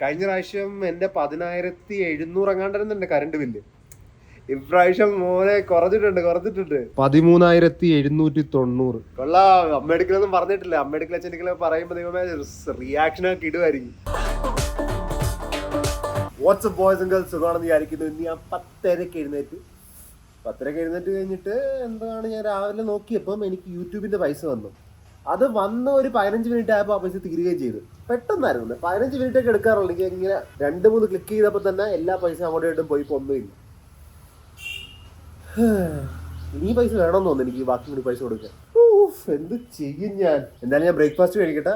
കഴിഞ്ഞ പ്രാവശ്യം എന്റെ പതിനായിരത്തി എഴുന്നൂറ് എങ്ങാണ്ടായിരുന്നു എന്റെ കറണ്ട് ബില്ല് ഇപ്രാവശ്യം മോനെ കുറഞ്ഞിട്ടുണ്ട് കുറഞ്ഞിട്ടുണ്ട് പതിമൂന്നായിരത്തി എഴുന്നൂറ്റി തൊണ്ണൂറ്. കൊള്ളാം. അമ്മയെടുക്കലൊന്നും പറഞ്ഞിട്ടില്ല. അമ്മേടിക്കല ചെന്നിക്കല പറയുമ്പോ ദൈവമേ റിയാക്ഷൻ ഒക്കെ ഇടുമായിരിക്കും വാട്സ്ആപ്പ് ബോയ്സ് ആൻഡ് ഗേൾസ് സുഖമാണെന്ന് വിചാരിക്കുന്നു. ഇന്ന് ഞാൻ പത്തരക്ക് എഴുന്നേറ്റ്. പത്തരക്ക് എഴുന്നേറ്റ് കഴിഞ്ഞിട്ട് എന്താണ് ഞാൻ രാവിലെ നോക്കിയപ്പം എനിക്ക് യൂട്യൂബിന്റെ പൈസ വന്നു. അത് വന്ന് ഒരു പതിനഞ്ച് മിനിറ്റ് ആയപ്പോൾ ആ പൈസ തീരുകയും ചെയ്തു. പെട്ടെന്നായിരുന്നു. പതിനഞ്ച് മിനിറ്റ് ഒക്കെ എടുക്കാറുള്ളൂ. എനിക്ക് ഇങ്ങനെ രണ്ട് മൂന്ന് ക്ലിക്ക് ചെയ്തപ്പോൾ തന്നെ എല്ലാ പൈസ അങ്ങോട്ടും ഇങ്ങോട്ടും പോയി പൊന്നുമില്ല ഇനി പൈസ വേണമെന്ന് തോന്നുന്നു എനിക്ക് ബാക്കി കൂടി പൈസ കൊടുക്കാൻ. എന്ത് ചെയ്യും ഞാൻ? എന്തായാലും ഞാൻ ബ്രേക്ക്ഫാസ്റ്റ് മേടിക്കട്ടെ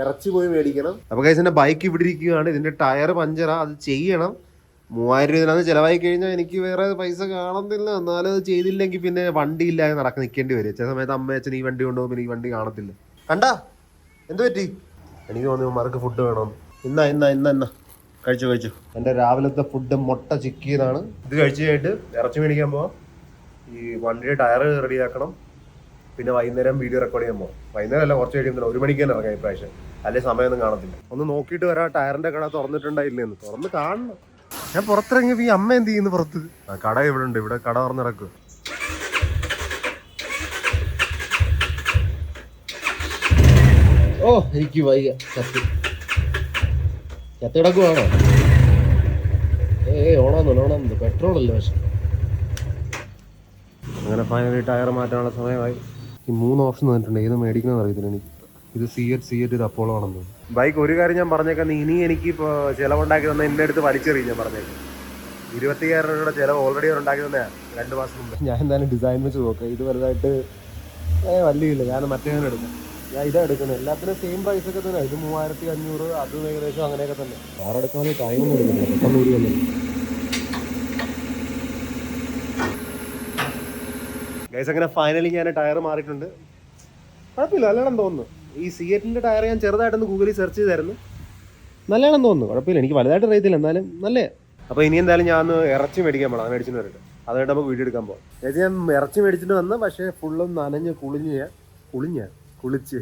ഇറച്ചി പോയി മേടിക്കണം. അപ്പൊ കൈസ് എന്റെ ബൈക്ക് ഇവിടെ ഇരിക്കുകയാണ്. ഇതിന്റെ ടയർ പഞ്ചറാ. അത് ചെയ്യണം. മൂവായിരം രൂപ ചിലവായി കഴിഞ്ഞാൽ എനിക്ക് വേറെ പൈസ കാണത്തില്ല എന്നാലും അത് ചെയ്തില്ലെങ്കിൽ പിന്നെ വണ്ടി ഇല്ലാതെ നടക്കാൻ നിൽക്കേണ്ടി വരും. ചില സമയത്ത് അമ്മ അച്ഛൻ ഈ വണ്ടി കൊണ്ടുപോകുമ്പോൾ ഈ വണ്ടി കാണത്തില്ല. കണ്ടാ? എന്ത് പറ്റി? എനിക്ക് തോന്നി മാർക്ക് ഫുഡ് വേണം. ഇന്നാ ഇന്നാ ഇന്ന ഇന്ന. കഴിച്ചു കഴിച്ചു. എന്റെ രാവിലത്തെ ഫുഡ് മുട്ട ചിക്കിയതാണ്. ഇത് കഴിച്ചു കഴിഞ്ഞിട്ട് ഇറച്ചി മേടിക്കാൻ പോവാം. ഈ വണ്ടിയുടെ ടയർ റെഡിയാക്കണം പിന്നെ വൈകുന്നേരം വീഡിയോ റെക്കോർഡ് ചെയ്യാൻ പോകാം വൈകുന്നേരം അല്ല കുറച്ച് കഴിയുമ്പോൾ ഒരു മണിക്ക് തന്നെ ഇറങ്ങാം ഇപ്രാവശ്യം അല്ലെ സമയമൊന്നും കാണത്തില്ല. ഒന്ന് നോക്കിയിട്ട് വരാം. ടയറിന്റെ കട തുറന്നിട്ടുണ്ടായില്ലേന്ന്. തുറന്ന് കാണണം. ഞാൻ പുറത്തിറങ്ങിയപ്പോ ഈ അമ്മ എന്ത് ചെയ്യുന്നു പുറത്ത്? കട ഇവിടെ ഉണ്ട് ഇവിടെ കട തുറന്നിറക്കും. ഓ എനിക്ക് വയ്യ ചത്തി. ചത്ത് കിടക്കുവാണോ? ഏ ഓണാന്ന് ഓണാന്ന് പെട്രോൾ അല്ലേ പക്ഷെ? അങ്ങനെ ഫൈനലി ടയർ മാറ്റാനുള്ള സമയമായി. ഈ മൂന്ന് ഓപ്ഷൻ തന്നിട്ടുണ്ട് ഏത് മേടിക്കണമെന്ന് അറിയത്തില്ല എനിക്ക്. ഇത് സി എറ്റ് സി എറ്റ് ഇത് അപ്പോളോ ആണെന്ന്. ബൈക്ക് ഒരു കാര്യം ഞാൻ പറഞ്ഞേക്കാം. നീ ഇനി എനിക്ക് ഇപ്പോൾ ചിലവുണ്ടാക്കി തന്നെ എന്റെ അടുത്ത് വലിച്ചെറിയും ഞാൻ പറഞ്ഞേക്കാം. ഇരുപത്തിയായിരം രൂപയുടെ ചിലവ് ഓൾറെഡി ഉണ്ടാക്കി തന്നെയാണ് രണ്ട് മാസം മുമ്പ്. ഞാൻ എന്തായാലും ഡിസൈൻ വെച്ച് നോക്കാം. ഇത് വലുതായിട്ട് ഏ വലിയില്ല ഞാൻ മറ്റേ എടുക്കും. ഞാൻ ഇതാ എടുക്കുന്നത്. എല്ലാത്തിനും സെയിം പ്രൈസ് ഒക്കെ തന്നെ. ഇത് മൂവായിരത്തി അഞ്ഞൂറ് അത് ഏകദേശം അങ്ങനെയൊക്കെ തന്നെ. കാർ ടൈം കൊടുക്കുന്നു എടുക്കുന്നില്ല പെട്ടെന്ന് ഊരി ഗൈസ് അങ്ങനെ ഫൈനലി ഞാൻ ടയർ മാറിയിട്ടുണ്ട്. കുഴപ്പമില്ല. നല്ലതാണെന്ന് തോന്നുന്നു. ഈ സിയറ്റിന്റെ ടയർ ഞാൻ ചെറുതായിട്ടൊന്ന് ഗൂഗിളിൽ സെർച്ച് ചെയ്തായിരുന്നു. നല്ലതാണെന്ന് തോന്നുന്നു. കുഴപ്പമില്ല. എനിക്ക് വലുതായിട്ട് അറിയത്തില്ല. എന്നാലും നല്ലേ. അപ്പോൾ ഇനി എന്തായാലും ഞാൻ ഒന്ന് ഇറച്ചി മേടിക്കാൻ പോകണം മേടിച്ചിട്ട് വരട്ടെ. അതുകൊണ്ട് നമുക്ക് വീഡിയോ എടുക്കാൻ പോകാം ചേച്ചി ഞാൻ ഇറച്ചി മേടിച്ചിട്ട് വന്ന് പക്ഷേ ഫുള്ളും നനഞ്ഞ് കുളിഞ്ഞ് ഞാൻ കുളിഞ്ഞ കുളിച്ച്.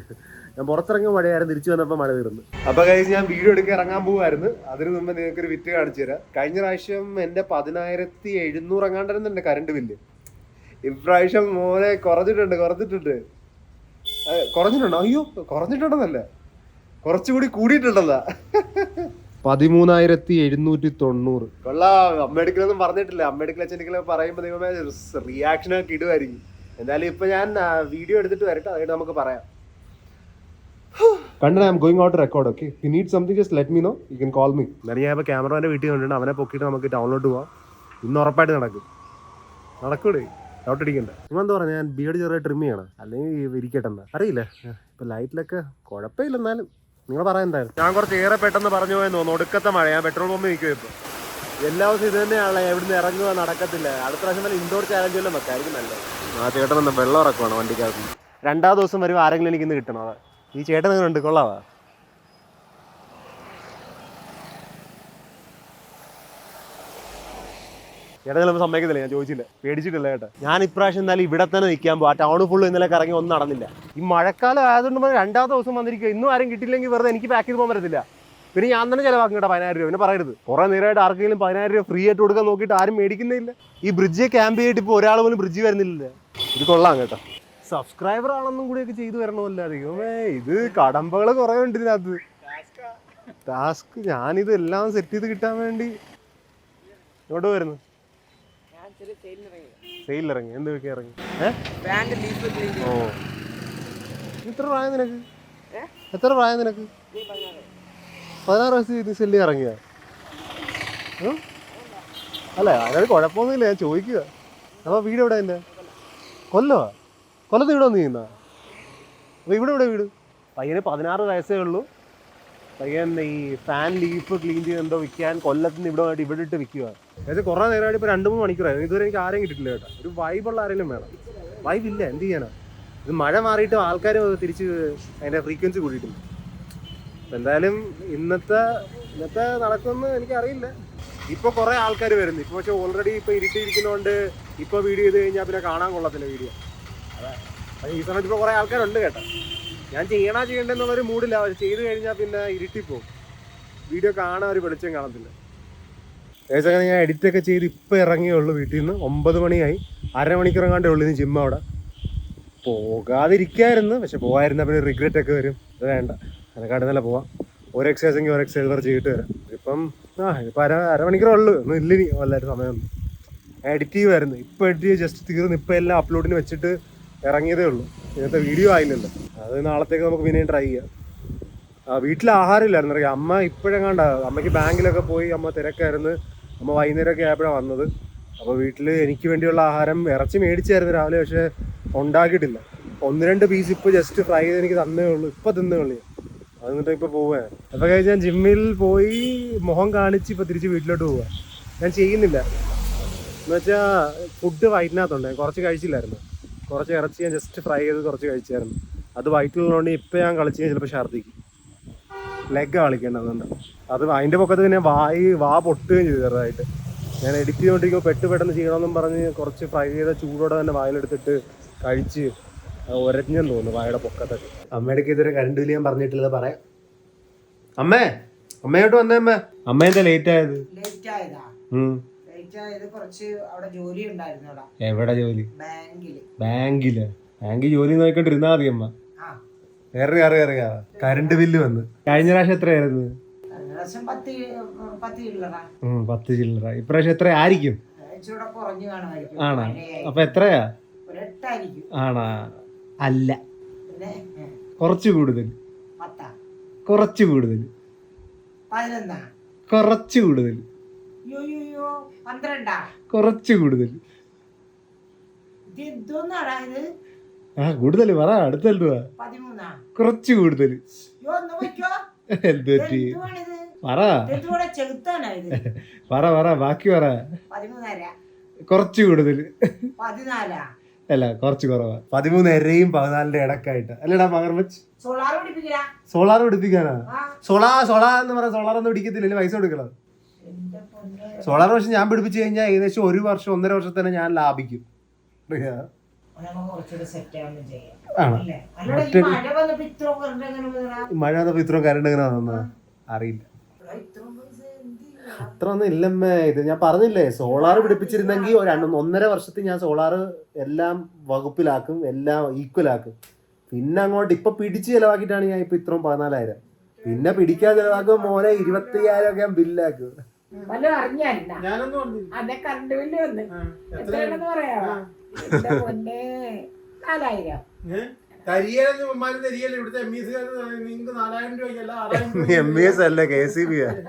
ഞാൻ പുറത്തിറങ്ങിയ മഴയായിരുന്നു. തിരിച്ചു വന്നപ്പോൾ മഴ തീർന്നു. അപ്പോൾ കഴിച്ച് ഞാൻ വീഡിയോ എടുക്കാൻ ഇറങ്ങാൻ പോകുമായിരുന്നു അതിന് മുമ്പ് നിങ്ങൾക്കൊരു വിറ്റ് കാണിച്ചു തരാം. കഴിഞ്ഞ പ്രാവശ്യം എന്റെ പതിനായിരത്തി എഴുന്നൂറ് എങ്ങാണ്ടായിരുന്നു എന്റെ കറണ്ട് ബില്ല് ഇപ്രാവശ്യം മോനെ കുറഞ്ഞിട്ടുണ്ട് കുറച്ചിട്ടുണ്ട് കുറഞ്ഞിട്ടുണ്ടോ? അയ്യോ കുറഞ്ഞിട്ടുണ്ടെന്നല്ല. കുറച്ചുകൂടി കൂടിയിട്ടുണ്ടല്ല പതിമൂന്നായിരത്തി എഴുന്നൂറ്റി തൊണ്ണൂറ് കൊള്ളാം അമ്മയെടുക്കലൊന്നും പറഞ്ഞിട്ടില്ല അമ്മയെടുക്കൽ അച്ഛനെടുക്കല പറയുമ്പോൾ ദൈവമേ റിയാക്ഷൻ ഒക്കെ ഇടുമായിരിക്കും എന്തായാലും ഇപ്പൊ ഞാൻ വീഡിയോ എടുത്തിട്ട് വരട്ടെ. അതായിട്ട് നമുക്ക് പറയാം. കണ്ടൻ I am going out record okay you need something just let me know you can call me എന്നാലും ഞാൻ ഇപ്പോൾ ക്യാമറമാന്റെ വീട്ടിൽ കൊണ്ടുണ്ട് അവനെ പൊക്കിയിട്ട് നമുക്ക് ഡൗൺലോഡ് പോവാം ഇന്ന് ഉറപ്പായിട്ട് നടക്കും. നടക്കൂടെ? ഡൗട്ട് അടിക്കണ്ട നിങ്ങൾ എന്താ പറഞ്ഞാൽ ഞാൻ ബിയഡ് ചെറിയ ട്രിം ചെയ്യണം. അല്ലെങ്കിൽ ഇരിക്കട്ടെ അറിയില്ല? ഇപ്പൊ ലൈറ്റിലൊക്കെ കുഴപ്പമില്ല എന്നാലും. നിങ്ങൾ പറയാൻ എന്തായാലും. ഞാൻ കുറച്ച് ഏറെ പെട്ടെന്ന് പറഞ്ഞു പോയെന്ന് തോന്നുന്നു. ഒടുക്കത്തെ മഴ. ഞാൻ പെട്രോൾ പമ്പ് നിൽക്കും ഇപ്പോൾ എല്ലാ ദിവസവും ഇത് തന്നെയാണല്ലോ. എവിടുന്ന് ഇറങ്ങുക നടക്കത്തില്ല. അടുത്ത പ്രാവശ്യം നല്ല ഇൻഡോർ ചാലഞ്ച് എല്ലാം വെക്കായിരിക്കും നല്ലത്. ആ ചേട്ടൻ എന്താ വെള്ളം ഇറക്കുവാണ് വണ്ടിക്കകത്ത്? രണ്ടാം ദിവസം വരും ആരെങ്കിലും എനിക്ക് ഇന്ന് കിട്ടണം ഈ ചേട്ടൻ ഉണ്ട് കൊള്ളാവാ? ചേട്ടൻ ചിലപ്പോൾ സമ്മതിക്കത്തില്ല ഞാൻ ചോദിച്ചില്ല. പേടിച്ചിട്ടില്ല ചേട്ടാ. ഞാൻ ഇപ്രാവശ്യം എന്തായാലും ഇവിടെ തന്നെ നിൽക്കാൻ പോകും ആ ടൗൺ ഫുള്ള് ഇന്നലെ കറങ്ങി ഒന്നും നടന്നില്ല. ഈ മഴക്കാലം ആയതുകൊണ്ട് രണ്ടാമത്തെ ദിവസം വന്നിരിക്കുക ഇന്നും ആരും കിട്ടില്ലെങ്കിൽ വെറുതെ എനിക്ക് പാക്ക് ചെയ്ത് പോകാൻ പറ്റത്തില്ല. പിന്നെ ഞാൻ തന്നെ ചിലവാക്കും കേട്ടോ പതിനായിരം രൂപ. പിന്നെ പറയരുത്. കുറേ നേരമായിട്ട് ആർക്കെങ്കിലും പതിനായിരം രൂപ ഫ്രീ ആയിട്ട് കൊടുക്കാൻ നോക്കിയിട്ട് ആരും മേടിക്കുന്നില്ല. ഈ ബ്രിഡ്ജ് ക്യാമ്പ് ചെയ്തിട്ട് ഇപ്പോൾ ഒരാൾ പോലും ബ്രിഡ്ജ് വരുന്നില്ല ഇത് കൊള്ളാം കേട്ടോ. സബ്സ്ക്രൈബർ ആണെന്നും കൂടിയൊക്കെ ചെയ്തു വരണമല്ലോ. അധികം ഇത് കടമ്പകൾ കുറേ ഉണ്ട് ഇതിനകത്ത്. ടാസ്ക് ഞാനിത് എല്ലാം സെറ്റ് ചെയ്ത് കിട്ടാൻ വേണ്ടി. ഇങ്ങോട്ട് വരുന്നു സെയിൽ ഇറങ്ങി. എന്ത് വെക്കാൻ ഇറങ്ങി? ഏ? ഓ. എത്ര പ്രായം നിനക്ക്? എത്ര പ്രായം നിനക്ക്? പതിനാറ്. വയസ്സ് ഇത് സെല്ലി ഇറങ്ങിയ? അല്ല അതിനൊരു കുഴപ്പമൊന്നുമില്ല. ഞാൻ ചോദിക്കുക. അപ്പൊ വീട് എവിടെ എന്റെ കൊല്ലോ. കൊല്ലത്ത് ഇവിടെ വന്ന് ചെയ്യുന്ന അപ്പൊ ഇവിടെ എവിടെ വീട്? പയ്യന് പതിനാറ് വയസ്സേ ഉള്ളൂ. പയ്യൻ ഈ ഫാൻ ലീഫ് ക്ലീൻ ചെയ്ത് എന്തോ വിൽക്കാൻ കൊല്ലത്തിന് ഇവിടെ ആയിട്ട് ഇവിടെ ഇട്ട് വിൽക്കുക. അതായത് കുറേ നേരമായിട്ട് ഇപ്പോൾ രണ്ട് മൂന്ന് മണിക്കൂറായി. ഇതുവരെ എനിക്ക് ആരെയും കിട്ടില്ല കേട്ടോ. ഒരു വൈബുള്ള ആരെങ്കിലും വേണം. വൈബ് ഇല്ല എന്ത് ചെയ്യാനാ? ഇത് മഴ മാറിയിട്ട് ആൾക്കാർ തിരിച്ച് അതിന്റെ ഫ്രീക്വൻസി കൂടിയിട്ടുണ്ട്. എന്തായാലും ഇന്നത്തെ ഇന്നത്തെ നടക്കുമെന്ന് എനിക്കറിയില്ല ഇപ്പോൾ കുറേ ആൾക്കാർ വരുന്നു. ഇപ്പോൾ പക്ഷെ ഓൾറെഡി ഇപ്പൊ ഇരുട്ടിയിരിക്കുന്നതുകൊണ്ട് ഇപ്പോൾ വീഡിയോ ചെയ്ത് കഴിഞ്ഞാൽ പിന്നെ കാണാൻ കൊള്ളത്തില്ല വീഡിയോ അതെ. ഈ സമയത്ത് ഇപ്പൊ കുറെ ആൾക്കാരുണ്ട് കേട്ടോ. ഞാൻ ചെയ്യണ ചെയ്യണ്ടെന്നുള്ളൊരു മൂഡില്ല അവർ ചെയ്ത് കഴിഞ്ഞാൽ പിന്നെ ഇരുട്ടിപ്പോവും. വീഡിയോ കാണാൻ ഒരു വെളിച്ചം കാണത്തില്ല. ഏകദേശം ഞാൻ എഡിറ്റ് ഒക്കെ ചെയ്ത് ഇപ്പം ഇറങ്ങിയേ ഉള്ളൂ വീട്ടിൽ നിന്ന് ഒമ്പത് മണിയായി. അരമണിക്കൂർ എങ്ങാണ്ടേ ഉള്ളൂ ഇനി ജിം അവിടെ. പോകാതിരിക്കായിരുന്നു. പക്ഷെ പോകാതിരുന്ന പിന്നെ റിഗ്രറ്റ് ഒക്കെ വരും. അത് വേണ്ട. അതിനെക്കാട്ട് നല്ല പോവാം. ഒരു എക്സസൈസ് എങ്കിൽ ഒരു എക്സസൈസ് വരെ ചെയ്തിട്ട് വരാം. ഇപ്പം ആ ഇപ്പം അര അരമണിക്കൂറേ ഉള്ളൂ. ഒന്നും ഇല്ലിനി വല്ലാത്ത സമയമൊന്നും. എഡിറ്റ് ചെയ്യുമായിരുന്നു. ഇപ്പം എഡിറ്റ് ചെയ്ത് ജസ്റ്റ് തീർന്ന് ഇപ്പം എല്ലാം അപ്ലോഡിന് വെച്ചിട്ട് ഇറങ്ങിയതേ ഉള്ളൂ. ഇന്നത്തെ വീഡിയോ ആയില്ലല്ലോ. അത് നാളത്തേക്ക് നമുക്ക് പിന്നെയും ട്രൈ ചെയ്യാം. ആ വീട്ടിൽ ആഹാരം ഇല്ലായിരുന്നു അറിയാം? അമ്മ ഇപ്പോഴെങ്ങാണ്ട അമ്മയ്ക്ക് ബാങ്കിലൊക്കെ പോയി അമ്മ തിരക്കായിരുന്നു. അമ്മ വൈകുന്നേരമൊക്കെ ആയപ്പോഴാണ് വന്നത്. അപ്പോൾ വീട്ടിൽ എനിക്ക് വേണ്ടിയുള്ള ആഹാരം ഇറച്ചി മേടിച്ചായിരുന്നു രാവിലെ പക്ഷേ ഉണ്ടാക്കിയിട്ടില്ല. ഒന്ന് രണ്ട് പീസ് ഇപ്പോൾ ജസ്റ്റ് ഫ്രൈ ചെയ്ത് എനിക്ക് തന്നേ ഉള്ളൂ. ഇപ്പോൾ തിന്നേ ഉള്ളൂ അത് എന്നിട്ട് ഇപ്പോൾ പോവുകയാണ് അപ്പോൾ കഴിഞ്ഞ് ഞാൻ ജിമ്മിൽ പോയി മുഖം കാണിച്ച് ഇപ്പോൾ തിരിച്ച് വീട്ടിലോട്ട് പോവുക ഞാൻ ചെയ്യുന്നില്ല. എന്ന് വെച്ചാൽ ഫുഡ് വൈറ്റിനകത്തുണ്ട് ഞാൻ കുറച്ച് കഴിച്ചില്ലായിരുന്നു. കുറച്ച് ഇറച്ചി ഞാൻ ജസ്റ്റ് ഫ്രൈ ചെയ്ത് കുറച്ച് കഴിച്ചായിരുന്നു. അത് വയറ്റിലുള്ളതുകൊണ്ട് ഇപ്പം ഞാൻ കളിച്ച് കഴിഞ്ഞാൽ ചിലപ്പോൾ ഛർദ്ദിക്കും. ലെഗ് കളിക്കേണ്ടതുണ്ട് അത് അതിന്റെ പൊക്കത്ത് പിന്നെ വായി വാ പൊട്ടുകയും ചെയ്തു ചെറുതായിട്ട്. ഞാൻ എഡിറ്റ് ചെയ്തുകൊണ്ടിരിക്കുമ്പോൾ പെട്ട് പെട്ടെന്ന് ചെയ്യണമെന്നും പറഞ്ഞ് കുറച്ച് ഫ്രൈ ചെയ്ത ചൂടോടെ തന്നെ വായിലെടുത്തിട്ട് കഴിച്ച് ഒരഞ്ഞെന്ന് തോന്നുന്നു വായുടെ പൊക്കത്തൊക്കെ. അമ്മയുടെ ഇതുവരെ കരണ്ട് ബില്ല് ഞാൻ പറഞ്ഞിട്ടില്ല പറയാം. അമ്മേ അമ്മയോട്ട് വന്നേ അമ്മ. അമ്മ എന്താ ലേറ്റ് ആയത്? ലേറ്റ് ആയതാ. ഉം. കുറച്ച് അവിടെ ജോലി ഉണ്ടായിരുന്നു എവിടെ ജോലി? ബാങ്കിൽ. ബാങ്കിൽ. ബാങ്കിൽ ജോലി നോക്കിക്കൊണ്ടിരുന്നാ മതി അമ്മ. വേറെ അറിയാം കയറി കറണ്ട് ബില്ല് വന്ന്. കഴിഞ്ഞ പ്രാവശ്യം എത്രയായിരുന്നു? പത്ത് ചില്ലറ. ഇപ്രാവശ്യം എത്ര ആയിരിക്കും ആണോ? അപ്പൊ എത്രയാ? ആണാ? അല്ല. കുറച്ച് കൂടുതൽ. കുറച്ച് കൂടുതൽ. കുറച്ച് കൂടുതൽ. പന്ത്രണ്ടാ? കുറച്ച് കൂടുതൽ. ആ കൂടുതൽ പറ അടുത്ത എന്തുവാ കുറച്ച് കൂടുതൽ. എന്ത് പറ്റി? പറ. പറ പറ ബാക്കി പറ. കുറച്ച് കൂടുതൽ. അല്ല കുറച്ച് കുറവാ. പതിമൂന്നരയും പതിനാലിന്റെ ഇടക്കായിട്ട്. അല്ലടാ മകർമച്ച് സോളാർ പിടിപ്പിക്കാനാ? സോളാ സോളാ എന്ന് പറഞ്ഞ സോളാർ ഒന്നും പിടിക്കത്തില്ല. പൈസ കൊടുക്കണം സോളാർ പക്ഷെ ഞാൻ പിടിപ്പിച്ചു കഴിഞ്ഞാൽ ഏകദേശം ഒരു വർഷം ഒന്നര വർഷത്തന്നെ ഞാൻ ലാഭിക്കും. മഴ വന്നപ്പോ ഇത്രയും കരണ്ട് ഇങ്ങനെ വന്ന അറിയില്ല. അത്ര ഒന്നും ഇല്ലമ്മേ. ഇത് ഞാൻ പറഞ്ഞില്ലേ സോളാർ പിടിപ്പിച്ചിരുന്നെങ്കിൽ രണ്ട് ഒന്നര വർഷത്തിൽ ഞാൻ സോളാർ എല്ലാം വകുപ്പിലാക്കും എല്ലാം ഈക്വൽ ആക്കും. പിന്നെ അങ്ങോട്ട് ഇപ്പൊ പിടിച്ച് ചിലവാക്കിയിട്ടാണ് ഞാൻ ഇപ്പൊ ഇത്രയും പതിനാലായിരം. പിന്നെ പിടിക്കാൻ ചിലവാക്കും മോനെ ഇരുപത്തി ഒക്കെ ഞാൻ ബില്ലാക്കും വല്ലതും അറിഞ്ഞല്ല അതെ കറണ്ട് ബില്ല് വന്ന്. എത്രയാണെന്ന് പറയാമോ എന്റെ പൊന്നെ? നാലായിരം. എം ബി എസ് അല്ല കെ സി ബി എങ്കിലും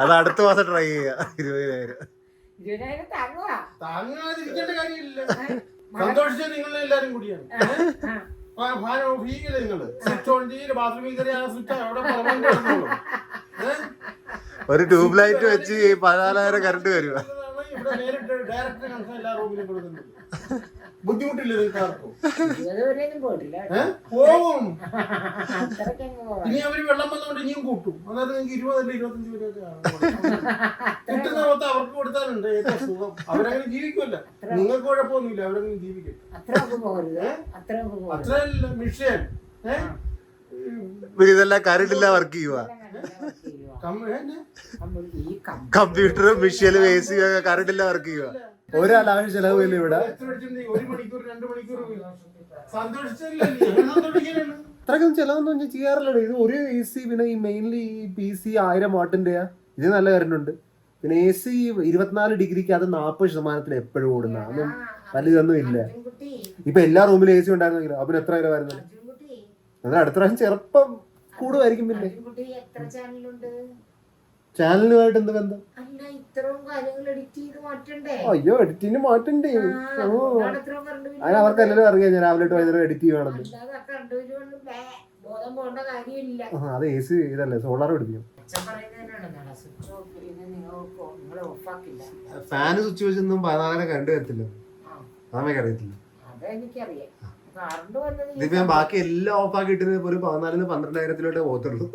അത് അടുത്ത മാസം ട്രൈ ചെയ്യാം. ഇരുപതിനായിരം. താങ്ങാതിരിക്കേണ്ട കാര്യമില്ല. സന്തോഷിച്ചത് നിങ്ങൾ എല്ലാരും കൂടിയാണ് ഒരു ട്യൂബ് ലൈറ്റ് വെച്ച് പതിനാലായിരം കറണ്ട് വരുവാ. ഡയറക്റ്റ് കണക്ഷൻ എല്ലാ റൂമിലും കൊടുക്കുന്നുണ്ട്. ബുദ്ധിമുട്ടില്ല? പോവും. പോവാ ഇനി അവർ വെള്ളം വന്നുകൊണ്ട് ഇനിയും കൂട്ടും. അതായത് നിങ്ങൾക്ക് ഇരുപതല്ല ഇരുപത്തഞ്ച് കൊടുക്കുന്നത്. കിട്ടുന്ന മൊത്തം അവർക്ക് കൊടുത്താലുണ്ട്. ഏറ്റവും സുഖം. അവരങ്ങനെ ജീവിക്കുമല്ല. നിങ്ങൾക്ക് കുഴപ്പമൊന്നുമില്ല. അവരങ്ങനെ ജീവിക്കും അത്രയല്ല മിഷൻ കറണ്ട് ഇല്ല വർക്ക് ചെയ്യുക കമ്പ്യൂട്ടറും മെഷീനും എ സിയും ഒക്കെ കറണ്ട് ഇല്ല വർക്ക് ചെയ്യുക ഇവിടെ രണ്ട് മണിക്കൂർ സന്തോഷിച്ചല്ലേ സന്തോഷിക്കാനാണ് അത്രയ്ക്കൊന്നും ചെലവൊന്നും ചെയ്യാറില്ല ഇത് ഒരു എ സി പിന്നെ ഈ മെയിൻലി ഈ പി സി ആയിരം വാട്ടിന്റെ ഇത് നല്ല കറണ്ട് പിന്നെ എ സി ഇരുപത്തിനാല് ഡിഗ്രിക്ക് അത് നാൽപ്പത് ശതമാനത്തിന് എപ്പോഴും ഓടുന്ന. അതൊന്നും ഇതൊന്നും ഇല്ല. ഇപ്പൊ എല്ലാ റൂമിലും എ സി ഉണ്ടായിരുന്നെങ്കിലും അപ്പൊ എത്ര വരെ വരുന്നത്? എന്നാൽ അടുത്ത പ്രാവശ്യം ചെറുപ്പം കൂടുമായിരിക്കും പിന്നെ. ചാനലുമായിട്ട് എന്ത് ബന്ധം? ഇത്രയും കാര്യങ്ങൾ എഡിറ്റ് ചെയ്ത് മാറ്റണ്ടേ? അയ്യോ എഡിറ്റിന് മാറ്റണ്ടേ? ആ, ഓ. അതുകൊണ്ടാണ് ഇത്രയും current bill അതിന് അവർക്ക് അറിയാം ഞാൻ രാവിലെ തൊട്ട് വൈകുന്നേരം എഡിറ്റ് ആ, അത് എ സി ഇതല്ലേ സോളാർ പിടിപ്പിക്കും ഫാന് സ്വിച്ച് വെച്ചൊന്നും പതിനാലര കണ്ടു വരത്തില്ല. അതാമേ അറിയത്തില്ല കറണ്ട് ഇതിപ്പോ ഞാൻ ബാക്കി എല്ലാം ഓഫ് ഇട്ടിരുന്ന ഒരു പതിനാലിന് പന്ത്രണ്ടായിരത്തിലോട്ടേ പോകത്തുള്ളൂ.